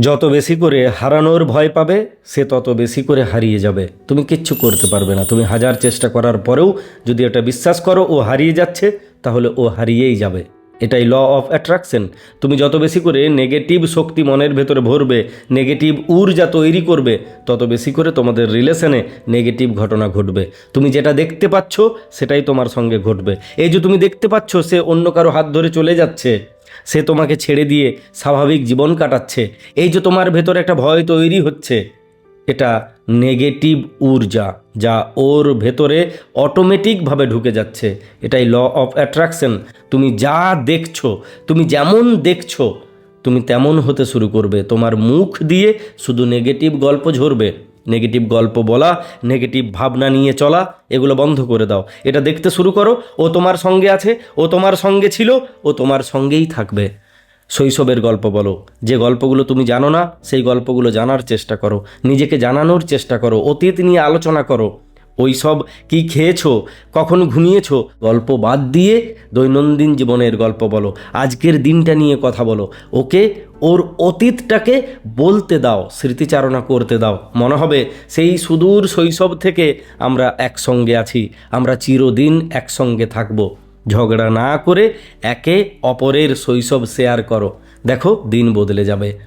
যত বেশি করে হারানোর ভয় পাবে, সে তত বেশি করে হারিয়ে যাবে। তুমি কিচ্ছু করতে পারবে না। তুমি হাজার চেষ্টা করার পরেও যদি এটা বিশ্বাস করো, ও হারিয়ে যাচ্ছে, তাহলে ও হারিয়েই যাবে। এটাই ল অফ অ্যাট্রাকশন তুমি যত বেশি করে নেগেটিভ শক্তি মনের ভেতরে ভরবে নেগেটিভ ঊর্জা তৈরি করবে, তত বেশি করে তোমাদের রিলেশনে নেগেটিভ ঘটনা ঘটবে। তুমি যেটা দেখতে পাচ্ছ, সেটাই তোমার সঙ্গে ঘটবে। এই যে তুমি দেখতে পাচ্ছ, সে অন্য কারও হাত ধরে চলে যাচ্ছে। সে তোমাকে ছেড়ে দিয়ে স্বাভাবিক জীবন কাটাচ্ছে। এই যে তোমার ভেতরে একটা ভয় তৈরি হচ্ছে, এটা নেগেটিভ ঊর্জা, যা ওর ভেতরে অটোমেটিকভাবে ঢুকে যাচ্ছে। এটাই ল অফ অ্যাট্রাকশন তুমি যা দেখছ, তুমি যেমন দেখছ, তুমি তেমন হতে শুরু করবে। তোমার মুখ দিয়ে শুধু নেগেটিভ গল্প ঝরবে। নেগেটিভ গল্প বলা, নেগেটিভ ভাবনা নিয়ে চলা, এগুলো বন্ধ করে দাও। এটা দেখতে শুরু করো, ও তোমার সঙ্গে আছে, ও তোমার সঙ্গে ছিল, ও তোমার সঙ্গেই থাকবে। শৈশবের গল্প বলো, যে গল্পগুলো তুমি জানো না, সেই গল্পগুলো জানার চেষ্টা করো, নিজেকে জানানোর চেষ্টা করো, অতীত নিয়ে আলোচনা করো। ওই সব কী খেয়েছো? কখন ঘুমিয়েছো? গল্প বাদ দিয়ে দৈনন্দিন জীবনের গল্প বলো। আজকের দিনটা নিয়ে কথা বলো। ওকে ওর অতীতটাকে বলতে দাও, স্মৃতিচারণা করতে দাও। মনে হবে সেই সুদূর শৈশব থেকে আমরা একসঙ্গে আছি। আমরা চিরদিন একসঙ্গে থাকব। ঝগড়া না করে একে অপরের শৈশব শেয়ার করো। দেখো দিন বদলে যাবে।